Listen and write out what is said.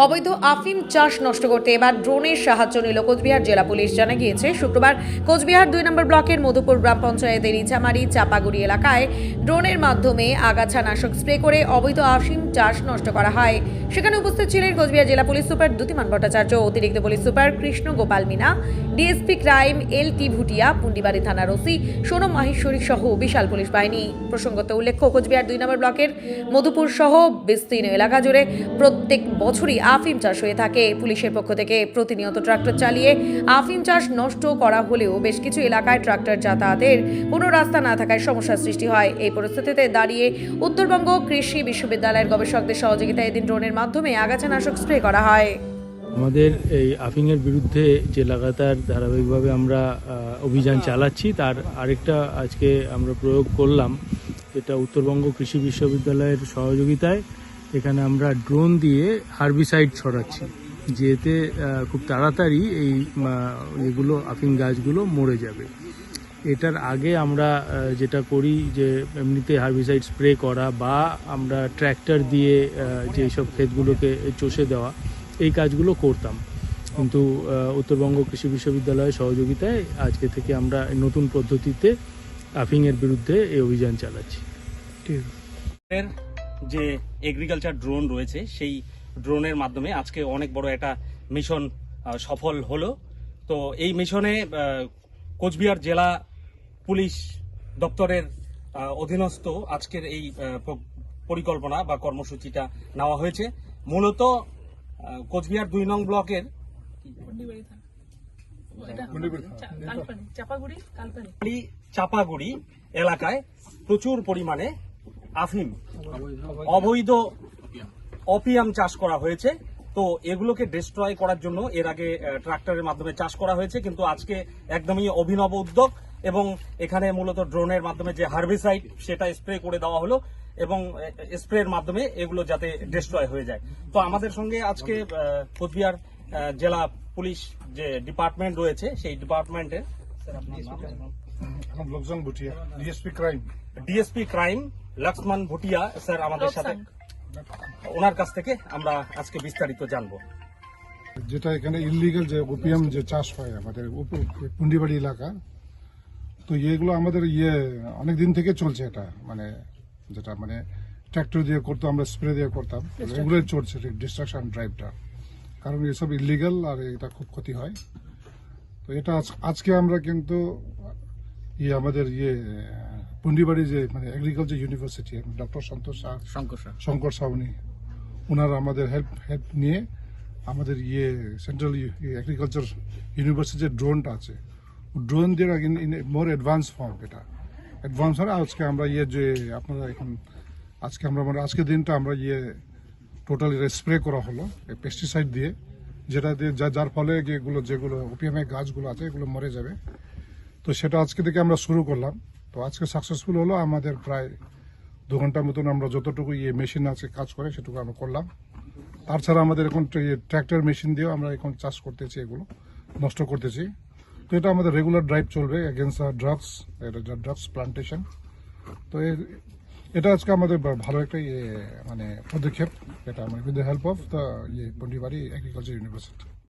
অবৈধ আফিম চাষ নষ্ট করতে এবার ড্রোনের সাহায্য নিল কোচবিহার জেলা পুলিশ। জানা গিয়েছে, শুক্রবার কোচবিহার দুই নম্বর ব্লকের মধুপুর গ্রাম পঞ্চায়েতের ইছামারি চাপাগুড়ি এলাকায় ড্রোনের মাধ্যমে আগাছা নাশক স্প্রে করে অবৈধ আফিম চাষ নষ্ট করা হয়। সেখানে উপস্থিত ছিলেন কোচবিহার জেলা পুলিশ সুপার দ্যুতিমান ভট্টাচার্য, অতিরিক্ত police super Krishna Gopal Meena, DSP crime L T Bhutia, Pundibari থানার ওসি সোনম মাহেশ্বরী সহ বিশাল পুলিশ বাহিনী। প্রসঙ্গত উল্লেখ্য, কোচবিহার দুই নম্বর ব্লকের মধুপুর সহ বিস্তীর্ণ এলাকা জুড়ে প্রত্যেক বছরই আফিম চাষ হয়ে থাকে। পুলিশের পক্ষ থেকে প্রতিনিয়ত ট্রাক্টর চালিয়ে আফিম চাষ নষ্ট করা হলেও বেশ কিছু এলাকায় ট্রাক্টর যাতায়াতের কোনো রাস্তা না থাকায় সমস্যার সৃষ্টি হয়। এই পরিস্থিতিতে দাঁড়িয়ে উত্তরবঙ্গ কৃষি বিশ্ববিদ্যালয়ের গবেষকদের সহযোগিতায় এদিন ড্রোনের মাধ্যমে আগাছানাশক স্প্রে করা হয়। আমাদের এই আফিংয়ের বিরুদ্ধে যে লাগাতার ধারাবাহিকভাবে আমরা অভিযান চালাচ্ছি, তার আরেকটা আজকে আমরা প্রয়োগ করলাম, এটা উত্তরবঙ্গ কৃষি বিশ্ববিদ্যালয়ের সহযোগিতায়। এখানে আমরা ড্রোন দিয়ে হার্বিসাইড ছড়াচ্ছি যেতে খুব তাড়াতাড়ি এই এগুলো আফিং গাছগুলো মরে যাবে। এটার আগে আমরা যেটা করি যে এমনিতে হার্বিসাইড স্প্রে করা বা আমরা ট্র্যাক্টর দিয়ে আহ, যে সব ক্ষেতগুলোকে চষে দেওয়া এই কাজগুলো করতাম। কিন্তু উত্তরবঙ্গ কৃষি বিশ্ববিদ্যালয়ের সহযোগিতায় আজকে থেকে আমরা এই নতুন পদ্ধতিতে আফিংয়ের বিরুদ্ধে এই অভিযান চালাচ্ছি। এর যে এগ্রিকালচার ড্রোন রয়েছে সেই ড্রোনের মাধ্যমে আজকে অনেক বড় একটা মিশন সফল হলো। তো এই মিশনে কোচবিহার জেলা পুলিশ দপ্তরের অধীনস্থ আজকের এই পরিকল্পনা বা কর্মসূচিটা নেওয়া হয়েছে। মূলত কোচবিহার দুই নং ব্লকের চাপাগুড়ি এলাকায় প্রচুর পরিমাণে আফিম অবৈধ অপিয়াম চাষ করা হয়েছে। তো এগুলোকে ডিস্ট্রয় করার জন্য এর আগে ট্রাক্টরের মাধ্যমে চাষ করা হয়েছে, কিন্তু আজকে একদমই অভিনব উদ্যোগ এবং এখানে মূলত ড্রোনের মাধ্যমে যে হার্বিসাইড, সেটা স্প্রে করে দেওয়া হলো এবং স্প্রের মাধ্যমে এগুলো যাতে ডিস্ট্রয় হয়ে যায়। তো আমাদের সঙ্গে আজকে কোচবিহার জেলা পুলিশ যে ডিপার্টমেন্ট রয়েছে, সেই ডিপার্টমেন্টের নাম Lakshman Bhutia. DSP crime DSP crime Lakshman Bhutia sir আমাদের সাথে। ওনার কাছ থেকে আমরা আজকে বিস্তারিত জানব। যেটা এখানে ইলিগাল যে ওপিএম যে চাষ হয় আমাদের পুন্ডিবাড়ি এলাকা তো এগুলো আমাদের ইয়ে অনেক দিন থেকে চলছে এটা মানে যেটা মানে ট্র্যাক্টর দিয়ে করতো আমরা স্প্রে দিয়ে করতাম। এগুলো চলছে ডিস্ট্রাকশন ড্রাইভটা কারণ এসব ইলিগাল আর এটা খুব ক্ষতি হয়। তো এটা আজকে আমরা কিন্তু ইয়ে আমাদের ইয়ে পুন্ডিবাড়ি যে মানে agriculture university doctor Santosh Shah Shankar Shankar Sauni ওনারা আমাদের হেল্প হেল্প নিয়ে আমাদের ইয়ে সেন্ট্রাল এগ্রিকালচার ইউনিভার্সিটির ড্রোনটা আছে। ড্রোন দিয়ে ইন মোর অ্যাডভান্স ফর্ম এটা। অ্যাডভান্স হয় আজকে আমরা ইয়ে যে আপনারা এখন আজকে আমরা মানে আজকের দিনটা আমরা ইয়ে টোটালি স্প্রে করা হলো পেস্টিসাইড দিয়ে যেটা দিয়ে যা- যার ফলে এগুলো যেগুলো ওপিএমের গাছগুলো আছে এগুলো মরে যাবে। তো সেটা আজকে থেকে আমরা শুরু করলাম। তো আজকে সাকসেসফুল হলো, আমাদের প্রায় দু ঘণ্টার মতন আমরা যতটুকু ইয়ে মেশিন আছে কাজ করে সেটুকু আমরা করলাম। তাছাড়া আমাদের এখন ট্র্যাক্টর মেশিন দিয়েও আমরা এখন চাষ করতেছি এগুলো, নষ্ট করতেছি। তো এটা আমাদের রেগুলার ড্রাইভ চলবে এগেনস্ট ড্রাগস এটা ড্রাগস প্লান্টেশন তো এটা আজকে আমাদের ভালো একটা ইয়ে মানে পদক্ষেপ, এটা আমার with the help of the ইয়ে পন্ডিবাড়ি এগ্রিকালচার ইউনিভার্সিটি